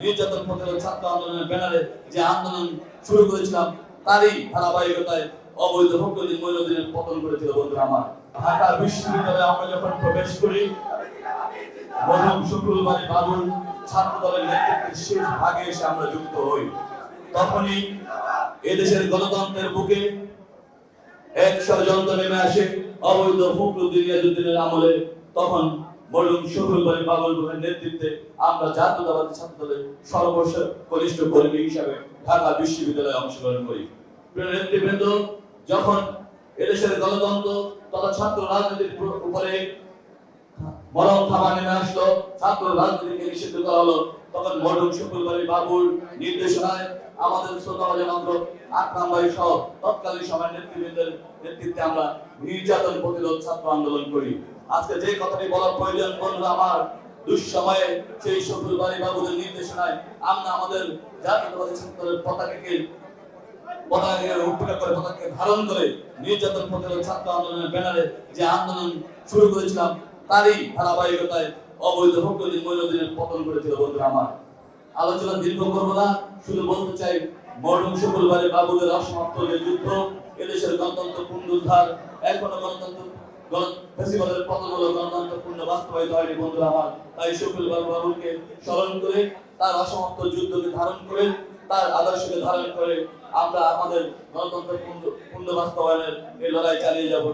নির্যাতন প্রতিরোধ ছাত্র আন্দোলনের ব্যানারে যে আন্দোলন শুরু করেছিলাম, তারই ধারাবাহিকতায় অবৈধ মৈলদিনের পতন করেছিল বন্ধুরা আমার। ঢাকা বিশ্ববিদ্যালয়ে আমরা যখন প্রবেশ করি শুক্রবারী বাবুল শেষ ভাগে এসে আমরা যুক্ত হই। তখনই এদেশের গণতন্ত্রের বুকে এক ষড়যন্ত্র নেমে আসে, অবৈধ ফখরুদ্দিন আমলে। তখন মরুম শুক্রবারী বাবুল নেতৃত্বে আমরা জাতীয়তাবাদী ছাত্র দলের কনিষ্ঠ কর্মী হিসাবে ঢাকা বিশ্ববিদ্যালয়ে অংশগ্রহণ করি। নেতৃবৃন্দ, যখন এদেশের গণতন্ত্র তথা ছাত্র রাজনীতির উপরে মরম আসলো, ছাত্র রাজনীতিকে নিষিদ্ধ করা হলো, তখন মডুল শুক্রবারী বাবুল নির্দেশনায় আমাদের শ্রোতাবাজ যন্ত্র আকরাম ভাই সহ তৎকালীন সময় নেতৃবৃন্দের নেতৃত্বে আমরা নির্যাতন প্রতিরোধ ছাত্র আন্দোলন করি। আজকে যে কথাটি বলার প্রয়োজন বন্ধুরা আমার, দুঃসময়ে সেই সফল বাড়ি বাবুদের নির্দেশনায় আমরা আমাদের জাতীয়তাবাদী ছাত্রের পতাকাকে করে মৈলদিনের পতন করেছিল আমার। আলোচনা করব না, শুধু চাই শুক্রবারে বাবুদের গণতন্ত্র পুনরুদ্ধার, এখনও গণতন্ত্র তাই বাবুকে স্মরণ করে, তার যুদ্ধকে ধারণ করে, তার আদর্শকে ধারণ করে আমরা আমাদের গণতন্ত্র পূর্ণ পূর্ণ বাস্তবায়নের এই লড়াই চালিয়ে যাব।